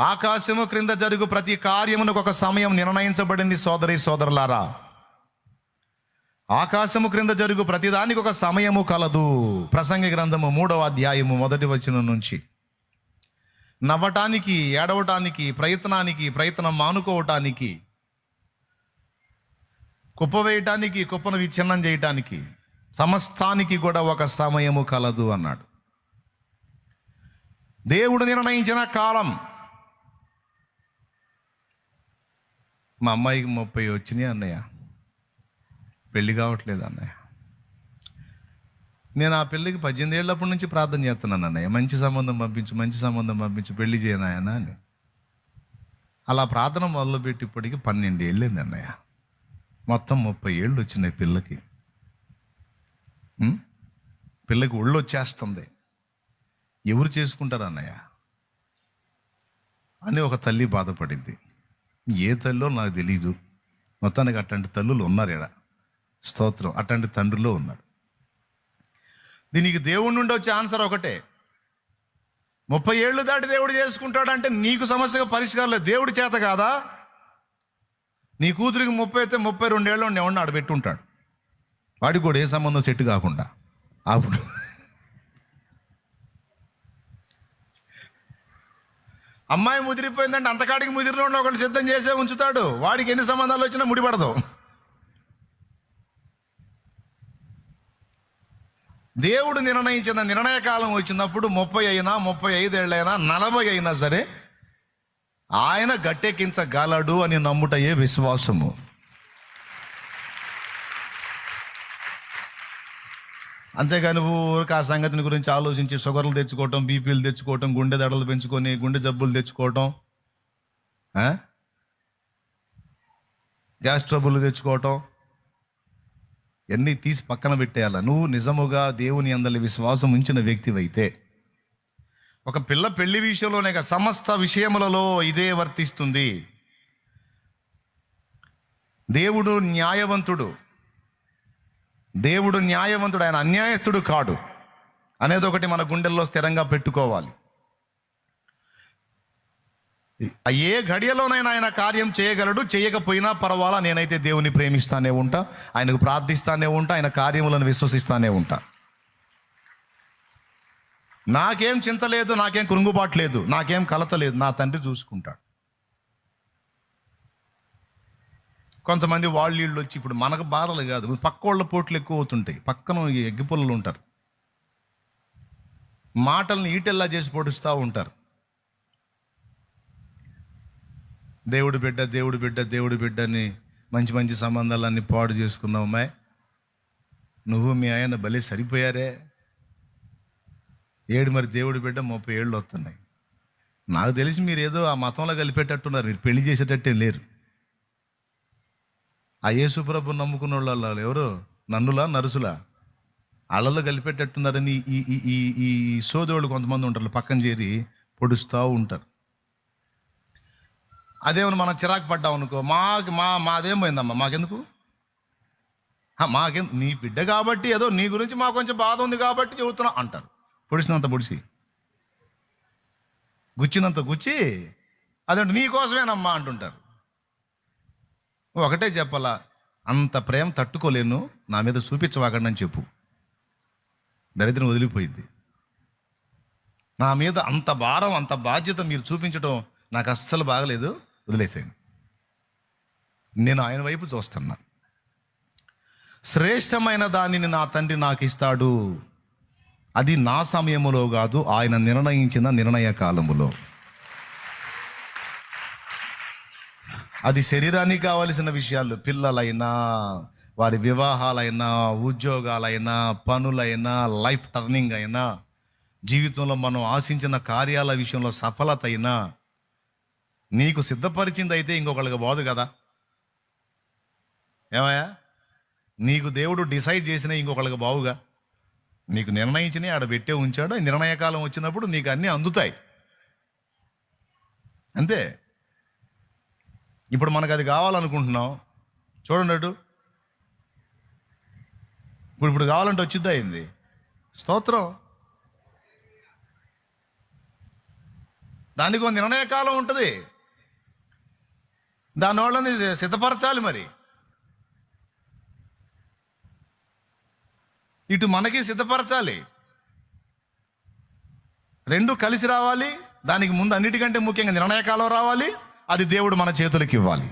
ఆకాశము క్రింద జరుగు ప్రతి కార్యమునకు ఒక సమయం నిర్ణయించబడింది సోదరి సోదరులారా. ఆకాశము క్రింద జరుగు ప్రతిదానికి ఒక సమయము కలదు. ప్రసంగి గ్రంథము మూడవ అధ్యాయము మొదటి వచనం నుంచి. నవ్వటానికి ఏడవటానికి ప్రయత్నానికి ప్రయత్నం మానుకోవటానికి కుప్పవేయటానికి కుప్పను విచ్ఛిన్నం చేయటానికి సమస్తానికి కూడా ఒక సమయము కలదు అన్నాడు. దేవుడు నిర్ణయించిన కాలం మా అమ్మాయికి ముప్పై వచ్చినాయి అన్నయ్య. పెళ్ళి కావట్లేదు అన్నయ్య. నేను ఆ పెళ్ళికి పద్దెనిమిది ఏళ్ళప్పటి నుంచి ప్రార్థన చేస్తున్నాను అన్నయ్య. మంచి సంబంధం పంపించు మంచి సంబంధం పంపించు పెళ్ళి చేయనాయన అని. అలా ప్రార్థన మొదలుపెట్టి ఇప్పటికి పన్నెండు ఏళ్ళేంది అన్నయ్య. మొత్తం ముప్పై ఏళ్ళు వచ్చినాయి పిల్లకి. పిల్లకి ఒళ్ళు వచ్చేస్తుంది. ఎవరు చేసుకుంటారు అన్నయ్య? అని ఒక తల్లి బాధపడింది. ఏ తల్లిలో నాకు తెలియదు మొత్తానికి అట్లాంటి తల్లులు ఉన్నారు ఇక్కడ స్తోత్రం. అట్లాంటి తండ్రిలో ఉన్నారు. దీనికి దేవుడి నుండి వచ్చే ఆన్సర్ ఒకటే. ముప్పై ఏళ్ళు దాటి దేవుడు చేసుకుంటాడంటే నీకు సమస్యగా పరిష్కారం లేదు. దేవుడి చేత కాదా? నీ కూతురికి ముప్పై అయితే ముప్పై రెండేళ్ళు ఎవరిని ఆడ పెట్టుంటాడు వాడికి కూడా ఏ సంబంధం సెట్ కాకుండా. అప్పుడు అమ్మాయి ముదిరిపోయిందంటే అంతకాడికి ముదిరిన ఒకటి సిద్ధం చేసే ఉంచుతాడు. వాడికి ఎన్ని సంబంధాలు వచ్చినా ముడిపడదు. దేవుడు నిర్ణయించిన నిర్ణయ కాలం వచ్చినప్పుడు ముప్పై అయినా ముప్పై ఐదేళ్ళైనా నలభై అయినా సరే ఆయన గట్టెక్కించగలడు అని నమ్ముటయే విశ్వాసము. అంతేగాని ఊరికి ఆ సంగతిని గురించి ఆలోచించి షుగర్లు తెచ్చుకోవటం బీపీలు తెచ్చుకోవటం గుండె దడలు పెంచుకొని గుండె జబ్బులు తెచ్చుకోవటం గ్యాస్ ట్రబుల్ తెచ్చుకోవటం ఇవన్నీ తీసి పక్కన పెట్టేయాల? నువ్వు నిజముగా దేవుని అందరి విశ్వాసం ఉంచిన వ్యక్తివైతే ఒక పిల్ల పెళ్ళి విషయంలోనే సమస్త విషయములలో ఇదే వర్తిస్తుంది. దేవుడు న్యాయవంతుడు. దేవుడు న్యాయవంతుడు ఆయన అన్యాయస్తుడు కాడు అనేది ఒకటి మన గుండెల్లో స్థిరంగా పెట్టుకోవాలి. ఏ ఘడియలోనైనా ఆయన కార్యం చేయగలడు చేయకపోయినా పర్వాలా నేనైతే దేవుని ప్రేమిస్తానే ఉంటా ఆయనకు ప్రార్థిస్తానే ఉంటా ఆయన కార్యములను విశ్వసిస్తానే ఉంటా. నాకేం చింత లేదు నాకేం కురుంగుబాటు లేదు నాకేం కలత లేదు నా తండ్రి చూసుకుంటాడు. కొంతమంది వాళ్ళు వీళ్ళు వచ్చి ఇప్పుడు మనకు బాధలు కాదు. పక్క వాళ్ళ పోట్లు ఎక్కువ అవుతుంటాయి. పక్కన ఎగ్గిపుల్లలు ఉంటారు. మాటల్ని ఈటెల్లా చేసి పొడుస్తూ ఉంటారు. దేవుడు బిడ్డ దేవుడు బిడ్డ దేవుడు బిడ్డని మంచి మంచి సంబంధాలన్నీ పాడు చేసుకున్నావు అమ్మాయి. నువ్వు మీ ఆయన భలే సరిపోయారే. ఏడు మరి దేవుడు బిడ్డ ముప్పై ఏళ్ళు వస్తున్నాయి. నాకు తెలిసి మీరు ఏదో ఆ మతంలో కలిపేటట్టున్నారు. మీరు పెళ్ళి చేసేటట్టే లేరు. ఆ యేసుప్రభు నమ్ముకున్న వాళ్ళు ఎవరు? నన్నులా? నరుసులా? అలలు కలిపెట్టేట్టున్నారని ఈ ఈ ఈ ఈ సోదరులు కొంతమంది ఉంటారు పక్కన చేరి పొడుస్తూ ఉంటారు. అదేమని మనం చిరాకు పడ్డాం అనుకో మాకు మా మాదేం పోయిందమ్మా? మాకెందుకు? మాకెందు నీ బిడ్డ కాబట్టి ఏదో నీ గురించి మాకు కొంచెం బాధ ఉంది కాబట్టి చెబుతున్నా అంటారు. పొడిచినంత పొడిచి గుచ్చినంత గుచ్చి అదేంటి నీ కోసమేనమ్మా అంటుంటారు. ఒకటే చెప్పాలా? అంత ప్రేమ తట్టుకోలేను నా మీద చూపించవాకండి అని చెప్పు. దరిద్రం వదిలిపోయింది. నా మీద అంత భారం అంత బాధ్యత మీరు చూపించడం నాకు అస్సలు బాగలేదు వదిలేసేయండి. నేను ఆయన వైపు చూస్తున్నా. శ్రేష్టమైన దానిని నా తండ్రి నాకు ఇస్తాడు. అది నా సమయములో కాదు ఆయన నిర్ణయించిన నిర్ణయ కాలములో అది శరీరానికి కావలసిన విషయాలు. పిల్లలైనా వారి వివాహాలైనా ఉద్యోగాలైనా పనులైనా లైఫ్ టర్నింగ్ అయినా జీవితంలో మనం ఆశించిన కార్యాల విషయంలో సఫలత అయినా నీకు సిద్ధపరిచింది అయితే ఇంకొకళ్ళకి బాదు కదా. ఏమయ్యా? నీకు దేవుడు డిసైడ్ చేసిన ఇంకొకళ్ళకి బావుగా నీకు నిర్ణయించిన ఆడ పెట్టే ఉంచాడు. నిర్ణయకాలం వచ్చినప్పుడు నీకు అన్నీ అందుతాయి. అంతే? ఇప్పుడు మనకు అది కావాలనుకుంటున్నాం. చూడండి అటు. ఇప్పుడు ఇప్పుడు కావాలంటే వచ్చిద్దా అయింది స్తోత్రం. దానికి ఒక నిర్ణయ కాలం ఉంటుంది. దాని వాళ్ళని సిద్ధపరచాలి మరి. ఇటు మనకి సిద్ధపరచాలి. రెండు కలిసి రావాలి. దానికి ముందు అన్నిటికంటే ముఖ్యంగా నిర్ణయ కాలం రావాలి. అది దేవుడు మన చేతులకు ఇవ్వాలి.